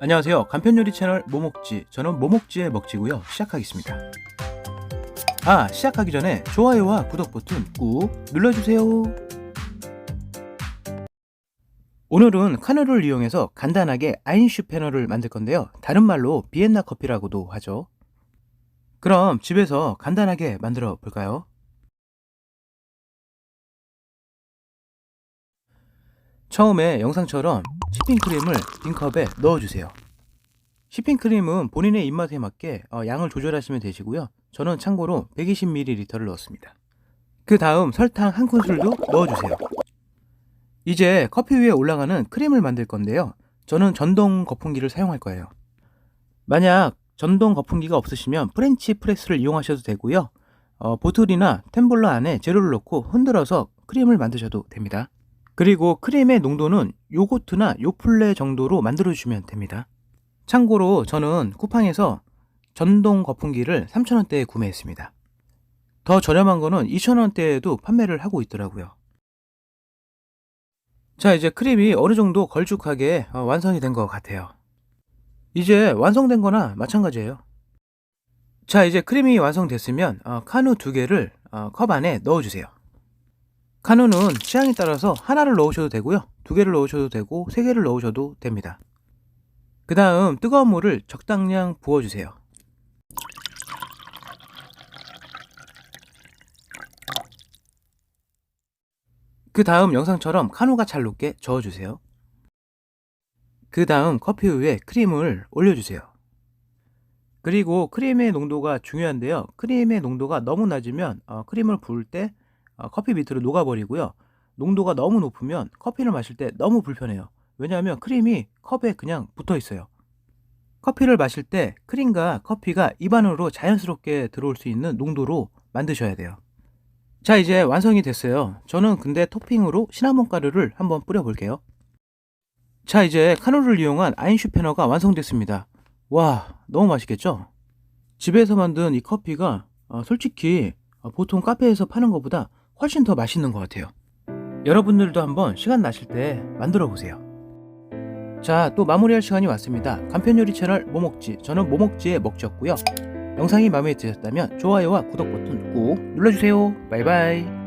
안녕하세요. 간편요리 채널 뭐먹지. 저는 뭐먹지의 먹지고요. 시작하겠습니다. 아, 시작하기 전에 좋아요와 구독 버튼 꾹 눌러주세요. 오늘은 카누를 이용해서 간단하게 아인슈 패널을 만들 건데요. 다른 말로 비엔나 커피라고도 하죠. 그럼 집에서 간단하게 만들어 볼까요? 처음에 영상처럼 휘핑크림을 빈컵에 넣어주세요. 휘핑크림은 본인의 입맛에 맞게 어, 양을 조절하시면 되시고요. 저는 참고로 120ml를 넣었습니다. 그 다음 설탕 한 큰술도 넣어주세요. 이제 커피 위에 올라가는 크림을 만들 건데요. 저는 전동 거품기를 사용할 거예요. 만약 전동 거품기가 없으시면 프렌치 프레스를 이용하셔도 되고요. 어, 보틀이나 템블러 안에 재료를 넣고 흔들어서 크림을 만드셔도 됩니다. 그리고 크림의 농도는 요거트나 요플레 정도로 만들어주시면 됩니다. 참고로 저는 쿠팡에서 전동 거품기를 3,000원대에 구매했습니다. 더 저렴한 거는 2,000원대에도 판매를 하고 있더라고요. 자, 이제 크림이 어느 정도 걸쭉하게 어, 완성이 된 것 같아요. 이제 완성된 거나 마찬가지예요. 자, 이제 크림이 완성됐으면 어, 카누 두 개를 어, 컵 안에 넣어주세요. 카누는 취향에 따라서 하나를 넣으셔도 되고요. 두 개를 넣으셔도 되고 세 개를 넣으셔도 됩니다. 그 다음 뜨거운 물을 적당량 부어주세요. 그 다음 영상처럼 카누가 잘 녹게 저어주세요. 그 다음 커피 위에 크림을 올려주세요. 그리고 크림의 농도가 중요한데요. 크림의 농도가 너무 낮으면 어, 크림을 부을 때 어, 커피 밑으로 녹아버리고요. 농도가 너무 높으면 커피를 마실 때 너무 불편해요. 왜냐하면 크림이 컵에 그냥 붙어 있어요. 커피를 마실 때 크림과 커피가 입 안으로 자연스럽게 들어올 수 있는 농도로 만드셔야 돼요. 자, 이제 완성이 됐어요. 저는 근데 토핑으로 시나몬 가루를 한번 뿌려볼게요. 자, 이제 카누를 이용한 아인슈페너가 완성됐습니다. 와, 너무 맛있겠죠? 집에서 만든 이 커피가 어, 솔직히 어, 보통 카페에서 파는 것보다 훨씬 더 맛있는 것 같아요. 여러분들도 한번 시간 나실 때 만들어 보세요. 자, 또 마무리할 시간이 왔습니다. 간편 요리 채널 뭐먹지. 저는 뭐먹지의 먹지였고요. 영상이 마음에 드셨다면 좋아요와 구독 버튼 꾹 눌러주세요. 바이바이.